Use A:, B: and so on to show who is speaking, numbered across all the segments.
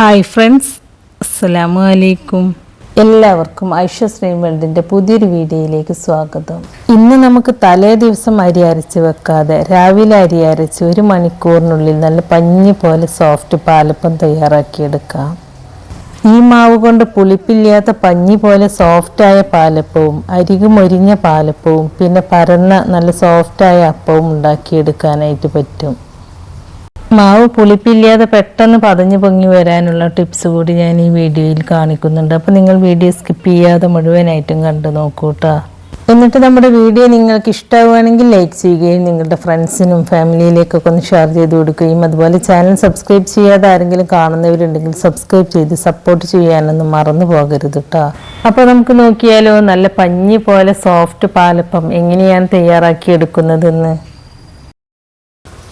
A: Hi friends അസ്സലാമു അലൈക്കും എല്ലാവർക്കും ഐഷ വേൾഡിന്റെ പുതിയൊരു വീഡിയോയിലേക്ക് സ്വാഗതം. ഇന്ന് നമുക്ക് തലേ ദിവസം അരി അരച്ച് വെക്കാതെ രാവിലെ അരി അരച്ച് ഒരു മണിക്കൂറിനുള്ളിൽ നല്ല പഞ്ഞി പോലെ സോഫ്റ്റ് പാലപ്പം തയ്യാറാക്കിയെടുക്കാം. ഈ മാവ് കൊണ്ട് പുളിപ്പില്ലാത്ത പഞ്ഞി പോലെ സോഫ്റ്റായ പാലപ്പവും അരികു മൊരിഞ്ഞ പാലപ്പവും പിന്നെ പരന്ന നല്ല സോഫ്റ്റായ അപ്പവും ഉണ്ടാക്കിയെടുക്കാനായിട്ട് പറ്റും. മാവ് പുളിപ്പില്ലാതെ പെട്ടെന്ന് പതഞ്ഞു പൊങ്ങി വരാനുള്ള ടിപ്സ് കൂടി ഞാൻ ഈ വീഡിയോയിൽ കാണിക്കുന്നുണ്ട്. അപ്പോൾ നിങ്ങൾ വീഡിയോ സ്കിപ്പ് ചെയ്യാതെ മുഴുവനായിട്ടും കണ്ടു നോക്കൂ എന്നിട്ട് നമ്മുടെ വീഡിയോ നിങ്ങൾക്ക് ഇഷ്ടമാവുകയാണെങ്കിൽ ലൈക്ക് ചെയ്യുകയും നിങ്ങളുടെ ഫ്രണ്ട്സിനും ഫാമിലിയിലേക്കൊക്കെ ഒന്ന് ഷെയർ ചെയ്ത് കൊടുക്കുകയും അതുപോലെ ചാനൽ സബ്സ്ക്രൈബ് ചെയ്യാതെ ആരെങ്കിലും കാണുന്നവരുണ്ടെങ്കിൽ സബ്സ്ക്രൈബ് ചെയ്ത് സപ്പോർട്ട് ചെയ്യാനൊന്നും മറന്നു പോകരുത് കേട്ടോ അപ്പോൾ നമുക്ക് നോക്കിയാലോ നല്ല പഞ്ഞി പോലെ സോഫ്റ്റ് പാലപ്പം എങ്ങനെയാണ് തയ്യാറാക്കി എടുക്കുന്നതെന്ന്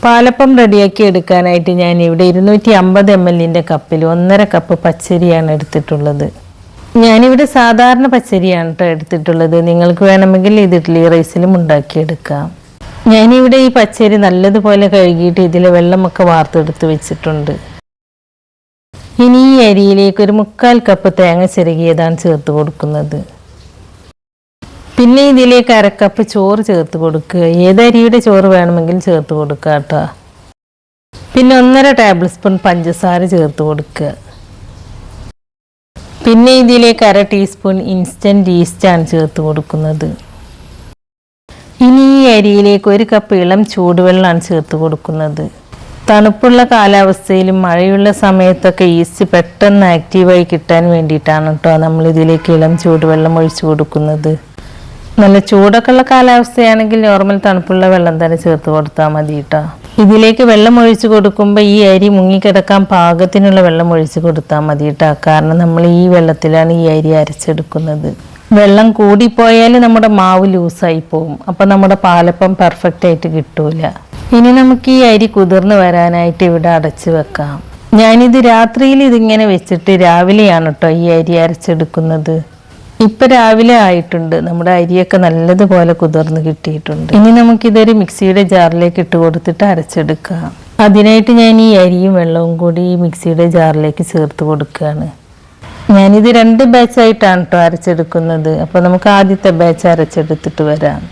A: പാലപ്പം റെഡിയാക്കി എടുക്കാനായിട്ട് ഞാൻ ഇവിടെ ഇരുന്നൂറ്റി അമ്പത് എം എല്ലിന്റെ കപ്പിൽ ഒന്നര കപ്പ് പച്ചരിയാണ് എടുത്തിട്ടുള്ളത്. ഞാനിവിടെ സാധാരണ പച്ചരിയാണ് കേട്ടോ എടുത്തിട്ടുള്ളത്. നിങ്ങൾക്ക് വേണമെങ്കിൽ ഇത് ഇഡ്ഡലി റൈസിലും ഉണ്ടാക്കിയെടുക്കാം. ഞാനിവിടെ ഈ പച്ചരി നല്ലതുപോലെ കഴുകിയിട്ട് ഇതിലെ വെള്ളമൊക്കെ വാർത്തെടുത്ത് വെച്ചിട്ടുണ്ട്. ഇനി ഈ അരിയിലേക്ക് ഒരു മുക്കാൽ കപ്പ് തേങ്ങ ചിരകിയതാണ് ചേർത്ത് കൊടുക്കുന്നത്. പിന്നെ ഇതിലേക്ക് അരക്കപ്പ് ചോറ് ചേർത്ത് കൊടുക്കുക. ഏതരിയുടെ ചോറ് വേണമെങ്കിലും ചേർത്ത് കൊടുക്കുക കേട്ടോ. പിന്നെ ഒന്നര ടേബിൾ സ്പൂൺ പഞ്ചസാര ചേർത്ത് കൊടുക്കുക. പിന്നെ ഇതിലേക്ക് അര ടീസ്പൂൺ ഇൻസ്റ്റന്റ് ഈസ്റ്റാണ് ചേർത്ത് കൊടുക്കുന്നത്. ഇനി ഈ അരിയിലേക്ക് ഒരു കപ്പ് ഇളം ചൂടുവെള്ളമാണ് ചേർത്ത് കൊടുക്കുന്നത്. തണുപ്പുള്ള കാലാവസ്ഥയിലും മഴയുള്ള സമയത്തൊക്കെ ഈസ്റ്റ് പെട്ടെന്ന് ആക്റ്റീവായി കിട്ടാൻ വേണ്ടിയിട്ടാണ് കേട്ടോ നമ്മൾ ഇതിലേക്ക് ഇളം ചൂടുവെള്ളം ഒഴിച്ചു കൊടുക്കുന്നത്. നല്ല ചൂടൊക്കെ ഉള്ള കാലാവസ്ഥയാണെങ്കിൽ നോർമൽ തണുപ്പുള്ള വെള്ളം തന്നെ ചേർത്ത് കൊടുത്താൽ മതി കേട്ടോ ഇതിലേക്ക് വെള്ളം ഒഴിച്ച് കൊടുക്കുമ്പോൾ ഈ അരി മുങ്ങിക്കിടക്കാൻ പാകത്തിനുള്ള വെള്ളം ഒഴിച്ച് കൊടുത്താൽ മതി കേട്ടോ കാരണം നമ്മൾ ഈ വെള്ളത്തിലാണ് ഈ അരി അരച്ചെടുക്കുന്നത്. വെള്ളം കൂടിപ്പോയാൽ നമ്മുടെ മാവ് ലൂസായി പോകും അപ്പം നമ്മുടെ പാലപ്പം പെർഫെക്റ്റ് ആയിട്ട് കിട്ടൂല. ഇനി നമുക്ക് ഈ അരി കുതിർന്ന് വരാനായിട്ട് ഇവിടെ അടച്ച് വെക്കാം. ഞാനിത് രാത്രിയിൽ ഇതിങ്ങനെ വെച്ചിട്ട് രാവിലെയാണ് കേട്ടോ ഈ അരി അരച്ചെടുക്കുന്നത്. ഇപ്പൊ രാവിലെ ആയിട്ടുണ്ട്. നമ്മുടെ അരിയൊക്കെ നല്ലതുപോലെ കുതിർന്ന് കിട്ടിയിട്ടുണ്ട്. ഇനി നമുക്കിതൊരു മിക്സിയുടെ ജാറിലേക്ക് ഇട്ട് കൊടുത്തിട്ട് അരച്ചെടുക്കാം. അതിനായിട്ട് ഞാൻ ഈ അരിയും വെള്ളവും കൂടി ഈ മിക്സിയുടെ ജാറിലേക്ക് ചേർത്ത് കൊടുക്കുകയാണ്. ഞാനിത് രണ്ട് ബാച്ചായിട്ടാണ് കേട്ടോ അരച്ചെടുക്കുന്നത്. അപ്പോൾ നമുക്ക് ആദ്യത്തെ ബാച്ച് അരച്ചെടുത്തിട്ട് വരാം.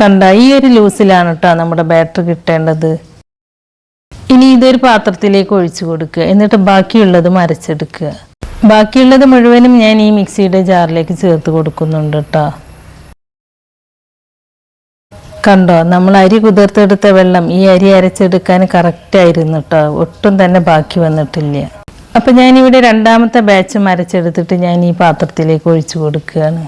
A: കണ്ട ഈ ഒരു ലൂസിലാണ് കേട്ടോ നമ്മുടെ ബാറ്റർ കിട്ടേണ്ടത്. ഇനി ഇതൊരു പാത്രത്തിലേക്ക് ഒഴിച്ചു കൊടുക്കുക. എന്നിട്ട് ബാക്കിയുള്ളതും അരച്ചെടുക്കുക. ബാക്കിയുള്ളത് മുഴുവനും ഞാൻ ഈ മിക്സിയുടെ ജാറിലേക്ക് ചേർത്ത് കൊടുക്കുന്നുണ്ട് കേട്ടോ കണ്ടോ നമ്മൾ അരി കുതിർത്തെടുത്ത വെള്ളം ഈ അരി അരച്ചെടുക്കാൻ കറക്റ്റ് ആയിരുന്നു കേട്ടോ ഒട്ടും തന്നെ ബാക്കി വന്നിട്ടില്ല. അപ്പൊ ഞാനിവിടെ രണ്ടാമത്തെ ബാച്ച് അരച്ചെടുത്തിട്ട് ഞാൻ ഈ പാത്രത്തിലേക്ക് ഒഴിച്ചു കൊടുക്കുകയാണ്.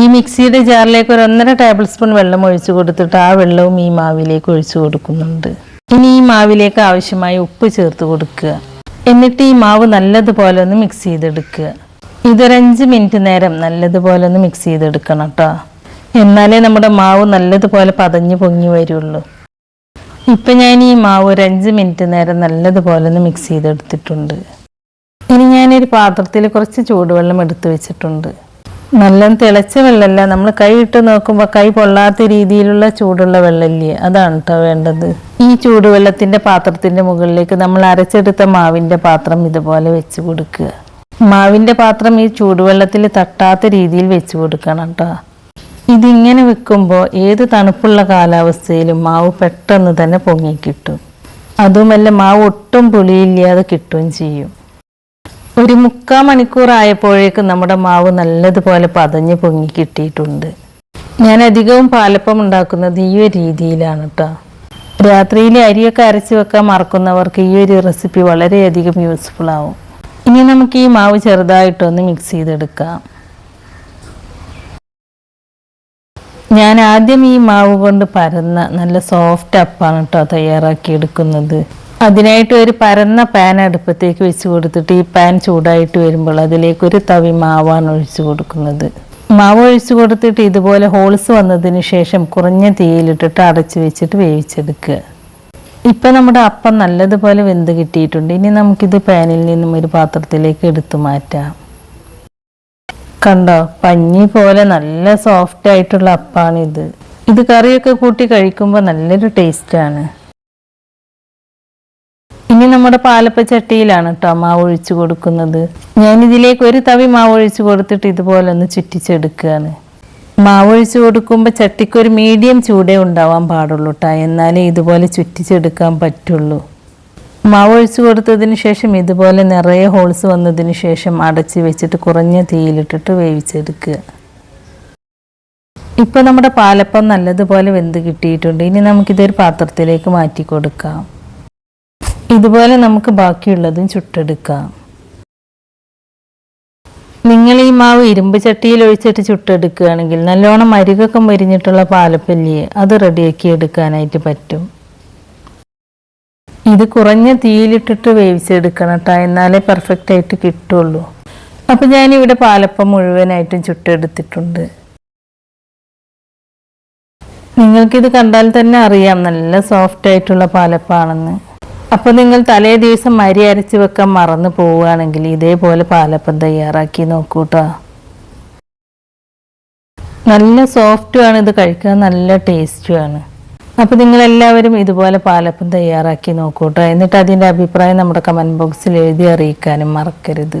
A: ഈ മിക്സിയുടെ ജാറിലേക്ക് ഒരു ഒന്നര ടേബിൾ സ്പൂൺ വെള്ളം ഒഴിച്ചു കൊടുത്തിട്ട് ആ വെള്ളവും ഈ മാവിലേക്ക് ഒഴിച്ചു കൊടുക്കുന്നുണ്ട്. ഇനി ഈ മാവിലേക്ക് ആവശ്യമായ ഉപ്പ് ചേർത്ത് കൊടുക്കുക. എന്നിട്ട് ഈ മാവ് നല്ലതുപോലെ ഒന്ന് മിക്സ് ചെയ്തെടുക്കുക ഇതൊരഞ്ച് മിനിറ്റ് നേരം നല്ലതുപോലെ ഒന്ന് മിക്സ് ചെയ്തെടുക്കണം കേട്ടോ എന്നാലേ നമ്മുടെ മാവ് നല്ലതുപോലെ പതഞ്ഞു പൊങ്ങി വരുള്ളൂ. ഇപ്പം ഞാൻ ഈ മാവ് ഒരു അഞ്ച് മിനിറ്റ് നേരം നല്ലതുപോലെ ഒന്ന് മിക്സ് ചെയ്തെടുത്തിട്ടുണ്ട്. ഇനി ഞാനൊരു പാത്രത്തിൽ കുറച്ച് ചൂടുവെള്ളം എടുത്തു വെച്ചിട്ടുണ്ട്. നല്ല തിളച്ച വെള്ളമല്ല നമ്മൾ കൈ ഇട്ട് നോക്കുമ്പോൾ കൈ പൊള്ളാത്ത രീതിയിലുള്ള ചൂടുള്ള വെള്ളമില്ലേ അതാണ് കേട്ടോ വേണ്ടത്. ഈ ചൂടുവെള്ളത്തിന്റെ പാത്രത്തിന്റെ മുകളിലേക്ക് നമ്മൾ അരച്ചെടുത്ത മാവിന്റെ പാത്രം ഇതുപോലെ വെച്ച് കൊടുക്കുക. മാവിന്റെ പാത്രം ഈ ചൂടുവെള്ളത്തിൽ തട്ടാത്ത രീതിയിൽ വെച്ച് കൊടുക്കണം കേട്ടോ ഇതിങ്ങനെ വെക്കുമ്പോൾ ഏത് തണുപ്പുള്ള കാലാവസ്ഥയിലും മാവ് പെട്ടെന്ന് തന്നെ പൊങ്ങിക്കിട്ടും അതുമല്ല മാവ് ഒട്ടും പുളിയില്ലാതെ കിട്ടുകയും ചെയ്യും. ഒരു മുക്കാൽ മണിക്കൂറായപ്പോഴേക്കും നമ്മുടെ മാവ് നല്ലതുപോലെ പതഞ്ഞ് പൊങ്ങി കിട്ടിയിട്ടുണ്ട്. ഞാൻ അധികവും പാലപ്പം ഉണ്ടാക്കുന്നത് ഈ ഒരു രീതിയിലാണ് കേട്ടോ രാത്രിയിൽ അരിയൊക്കെ അരച്ച് വെക്കാൻ മറക്കുന്നവർക്ക് ഈ ഒരു റെസിപ്പി വളരെയധികം യൂസ്ഫുൾ ആവും. ഇനി നമുക്ക് ഈ മാവ് ചെറുതായിട്ടൊന്ന് മിക്സ് ചെയ്തെടുക്കാം. ഞാൻ ആദ്യം ഈ മാവ് കൊണ്ട് പരന്ന നല്ല സോഫ്റ്റ് അപ്പാണ് കേട്ടോ തയ്യാറാക്കി എടുക്കുന്നത് അതിനായിട്ട് ഒരു പരന്ന പാൻ അടുപ്പത്തേക്ക് വെച്ച് കൊടുത്തിട്ട് ഈ പാൻ ചൂടായിട്ട് വരുമ്പോൾ അതിലേക്ക് ഒരു തവി മാവാണ് ഒഴിച്ചു കൊടുക്കുന്നത്. മാവ് ഒഴിച്ചു കൊടുത്തിട്ട് ഇതുപോലെ ഹോൾസ് വന്നതിന് ശേഷം കുറഞ്ഞ തീയിലിട്ടിട്ട് അടച്ചു വെച്ചിട്ട് വേവിച്ചെടുക്കുക. ഇപ്പൊ നമ്മുടെ അപ്പം നല്ലതുപോലെ വെന്ത് കിട്ടിയിട്ടുണ്ട്. ഇനി നമുക്കിത് പാനിൽ നിന്നും ഒരു പാത്രത്തിലേക്ക് എടുത്തു മാറ്റാം. കണ്ടോ? പഞ്ഞി പോലെ നല്ല സോഫ്റ്റ് ആയിട്ടുള്ള അപ്പാണിത്. ഇത് കറിയൊക്കെ കൂട്ടി കഴിക്കുമ്പോൾ നല്ലൊരു ടേസ്റ്റാണ് ഇനി നമ്മുടെ പാലപ്പ ചട്ടിയിലാണ് കേട്ടോ മാവ് ഒഴിച്ചു കൊടുക്കുന്നത്. ഞാൻ ഇതിലേക്ക് ഒരു തവി മാവ് ഒഴിച്ചു കൊടുത്തിട്ട് ഇതുപോലെ ഒന്ന് ചുറ്റിച്ചെടുക്കുകയാണ് മാവ് ഒഴിച്ചു കൊടുക്കുമ്പോൾ ചട്ടിക്ക് ഒരു മീഡിയം ചൂടേ ഉണ്ടാവാൻ പാടുള്ളൂ കേട്ടോ എന്നാലേ ഇതുപോലെ ചുറ്റിച്ചെടുക്കാൻ പറ്റുള്ളൂ. മാവ് ഒഴിച്ചു കൊടുത്തതിന് ശേഷം ഇതുപോലെ നിറയെ ഹോൾസ് വന്നതിന് ശേഷം അടച്ച് വെച്ചിട്ട് കുറഞ്ഞ തീയിലിട്ടിട്ട് വേവിച്ചെടുക്കുക. ഇപ്പോൾ നമ്മുടെ പാലപ്പം നല്ലതുപോലെ വെന്ത് കിട്ടിയിട്ടുണ്ട്. ഇനി നമുക്കിതൊരു പാത്രത്തിലേക്ക് മാറ്റി കൊടുക്കാം. ഇതുപോലെ നമുക്ക് ബാക്കിയുള്ളതും ചുട്ടെടുക്കാം. നിങ്ങൾ ഈ മാവ് ഇരുമ്പ് ചട്ടിയിൽ ഒഴിച്ചിട്ട് ചുട്ടെടുക്കുകയാണെങ്കിൽ നല്ലോണം അരികൊക്കെ മരിഞ്ഞിട്ടുള്ള പാലപ്പല്ലിയെ അത് റെഡിയാക്കി എടുക്കാനായിട്ട് പറ്റും. ഇത് കുറഞ്ഞ തീയിലിട്ടിട്ട് വേവിച്ചെടുക്കണം കേട്ടോ എന്നാലേ പെർഫെക്റ്റ് ആയിട്ട് കിട്ടുള്ളൂ. അപ്പം ഞാനിവിടെ പാലപ്പം മുഴുവനായിട്ടും ചുട്ടെടുത്തിട്ടുണ്ട്. നിങ്ങൾക്കിത് കണ്ടാൽ തന്നെ അറിയാം നല്ല സോഫ്റ്റ് ആയിട്ടുള്ള പാലപ്പാണെന്ന്. അപ്പോൾ നിങ്ങൾ തലേ ദിവസം അരി അരച്ച് വെക്കാൻ മറന്നു പോവുകയാണെങ്കിൽ ഇതേപോലെ പാലപ്പം തയ്യാറാക്കി നോക്കൂ കേട്ടോ നല്ല സോഫ്റ്റുമാണ് ഇത് കഴിക്കാൻ നല്ല ടേസ്റ്റുമാണ് അപ്പോൾ നിങ്ങൾ എല്ലാവരും ഇതുപോലെ പാലപ്പം തയ്യാറാക്കി നോക്കൂ കേട്ടോ എന്നിട്ട് അതിന്റെ അഭിപ്രായം നമ്മുടെ കമന്റ് ബോക്സിൽ എഴുതി അറിയിക്കാനും മറക്കരുത്.